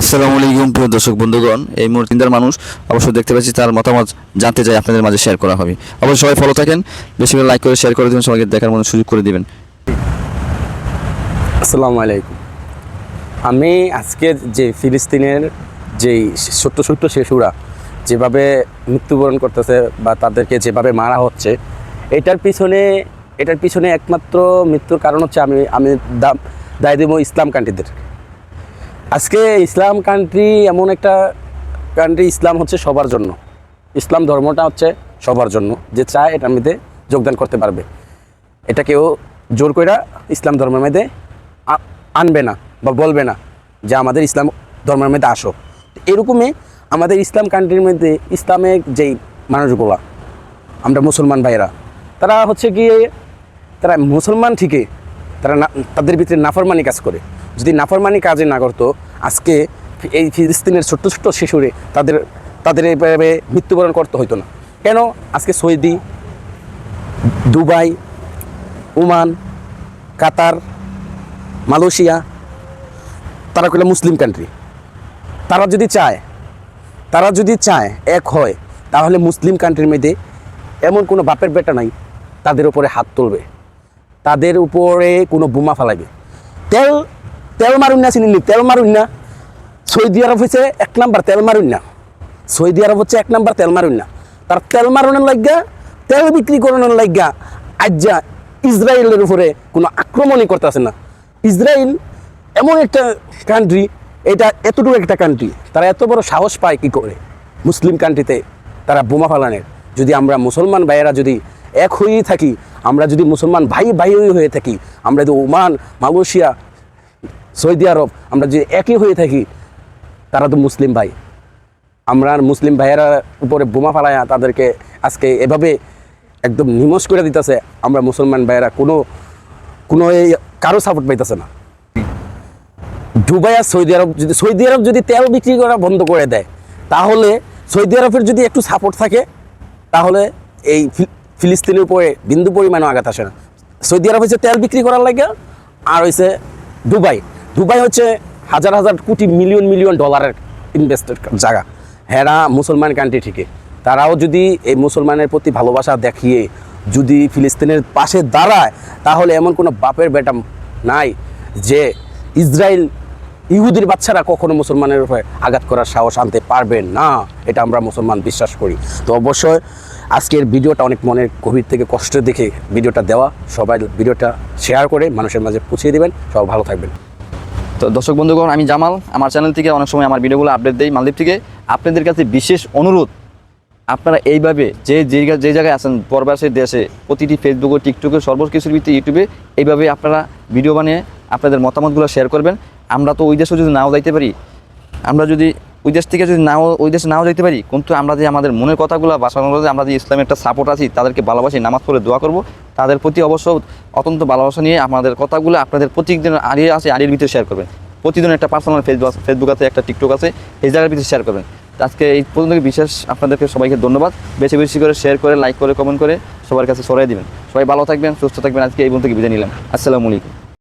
আসসালামু আলাইকুম প্রিয় দর্শক বন্ধুগণ, এই মুহূর্তে চিন্তার মানুষ অবশ্য দেখতে পাচ্ছি তার মতামত জানতে চাই আপনাদের মাঝে শেয়ার করা হবে। অবশ্যই সবাই ফলো থাকেন, বেশি করে লাইক করে শেয়ার করে দেবেন, সবাইকে দেখার মতো সুযোগ করে দিবেন। আসসালামু আলাইকুম। আমি আজকের যে ফিলিস্তিনের যেই ছোট্ট ছোট্ট শিশুরা যেভাবে মৃত্যুবরণ করতেছে বা তাদেরকে যেভাবে মারা হচ্ছে, এটার পিছনে এটার পিছনে একমাত্র মৃত্যুর কারণ হচ্ছে আমি আমি দায় দেবো ইসলাম কান্ট্রিদের। আজকে ইসলাম কান্ট্রি এমন একটা কান্ট্রি ইসলাম হচ্ছে সবার জন্য। ইসলাম ধর্মটা হচ্ছে সবার জন্য, যে চায় এটার মধ্যে যোগদান করতে পারবে। এটা কেউ জোর কইরা ইসলাম ধর্মের মধ্যে আনবে না বা বলবে না যে আমাদের ইসলাম ধর্মের মধ্যে আসো। এরকমই আমাদের ইসলাম কান্ট্রির মধ্যে ইসলামের যেই মানুষগুলা, আমরা মুসলমান ভাইয়েরা, তারা হচ্ছে গিয়ে, তারা মুসলমান ঠিকই, তারা তাদের ভিতরে নাফরমানি কাজ করে। যদি নাফরমানি কাজে না করতো, আজকে এই ফিলিস্তিনের ছোট্ট ছোট্ট শিশুরে তাদের তাদের এভাবে মৃত্যুবরণ করতে হইতো না। কেন? আজকে Saudi, Dubai, Oman, Qatar, Malaysia, তারা কইলে মুসলিম কান্ট্রি তারা যদি চায়, তারা যদি চায়, এক হয়, তাহলে মুসলিম কান্ট্রির মধ্যে এমন কোনো বাপের বেটা নাই, তাদের উপরে হাত তুলবে। তাদের উপরে কোনো বোমা ফালাইবে। তেল তেল মারুন না, চিনি তেল মারুন না। সৌদি আরব হচ্ছে এক নাম্বার তেল মারুন না। সৌদি আরব হচ্ছে এক নাম্বার তেল মারুন না। তার তেল মারণের লাগিয়া তেল বিক্রি করানোর লাগিয়া আজ্জা ইসরায়েলের উপরে কোনো আক্রমণই করতেছে না। ইসরায়েল এমন একটা কান্ট্রি এটা এতটুকু একটা কান্ট্রি তারা এত বড় সাহস পায় কি করে? মুসলিম কান্ট্রিতে তারা বোমা ফালানের। যদি আমরা মুসলমান ভাইয়েরা যদি এক হয়েই থাকি, আমরা যদি মুসলমান ভাই ভাই হয়ে থাকি, আমরা যদি ওমান, মালয়েশিয়া সৌদি আরব, আমরা যদি একই হয়ে থাকি, তারা তো মুসলিম ভাই। আমরা মুসলিম ভাইয়েরা উপরে বোমা ফালায়া তাদেরকে আজকে এভাবে একদম নিমস করে দিতেছে, আমরা মুসলমান ভাইয়েরা কোনো কোনো এই কারও সাপোর্ট পাইতেছে না। দুবাই আর সৌদি আরব যদি, সৌদি আরব যদি তেল বিক্রি করা বন্ধ করে দেয়, তাহলে সৌদি আরবের যদি একটু সাপোর্ট থাকে, তাহলে এই ফিলিস্তিনের উপরে বিন্দু পরিমাণও আঘাত আসে না। সৌদি আরব হচ্ছে তেল বিক্রি করার লাগে আর হয়েছে দুবাই। দুবাই হচ্ছে হাজার হাজার কোটি মিলিয়ন মিলিয়ন ডলারের ইনভেস্টেড জায়গা। হেরা মুসলমান কান্ট্রি ঠিকই। তারাও যদি এই মুসলমানের প্রতি ভালোবাসা দেখিয়ে যদি ফিলিস্তিনের পাশে দাঁড়ায় তাহলে এমন কোনো বাপের বেটা নাই যে ইসরায়েল ইহুদির বাচ্চারা কখনো মুসলমানের উপরে আঘাত করার সাহস আনতে পারবে না। এটা আমরা মুসলমান বিশ্বাস করি। তো অবশ্যই আজকের ভিডিওটা অনেক মনের গভীর থেকে কষ্ট দেখে ভিডিওটা দেওয়া। সবাই ভিডিওটা শেয়ার করে মানুষের মাঝে পৌঁছে দেবেন। সবাই ভালো থাকবেন। তো দর্শক বন্ধুগণ, আমি জামাল। আমার চ্যানেল থেকে অনেক সময় আমার ভিডিওগুলো আপডেট দেই মালদ্বীপ থেকে। আপনাদের কাছে বিশেষ অনুরোধ, আপনারা এইভাবে যে যে যে জায়গায় আছেন পরবাসের দেশে, প্রতিটি ফেসবুকে টিকটকে সর্বকিছুর ভিত্তি ইউটিউবে এইভাবে আপনারা ভিডিও বানিয়ে আপনাদের মতামতগুলো শেয়ার করবেন। আমরা তো ওই দেশে যদি নাও যাইতে পারি, আমরা যদি ওই দেশ থেকে যদি নাও ওই দেশে নাও যাইতে পারি, কিন্তু আমরা যে আমাদের মনের কথাগুলো বাসানোর আমরা যে ইসলামের একটা সাপোর্ট আছি, তাদেরকে ভালোবাসি, নামাজ পড়ে দোয়া করব। তাদের প্রতি অবশ্য অত্যন্ত ভালোবাসা নিয়ে আমাদের কথাগুলো আপনাদের প্রত্যেকদিন আড়িয়ে আসে আড়ির ভিতরে শেয়ার করবেন। প্রতিদিন একটা পার্সোনাল ফেসবুক ফেসবুক আছে, একটা টিকটক আছে, এই জায়গার ভিতরে শেয়ার করবেন। আজকে এই পর্যন্ত বিশেষ আপনাদেরকে সবাইকে ধন্যবাদ। বেশি বেশি করে শেয়ার করে লাইক করে কমেন্ট করে সবার কাছে সরাই দিবেন। সবাই ভালো থাকবেন, সুস্থ থাকবেন। আজকে এই পর্যন্ত বিদায় নিলাম। আসসালামু আলাইকুম।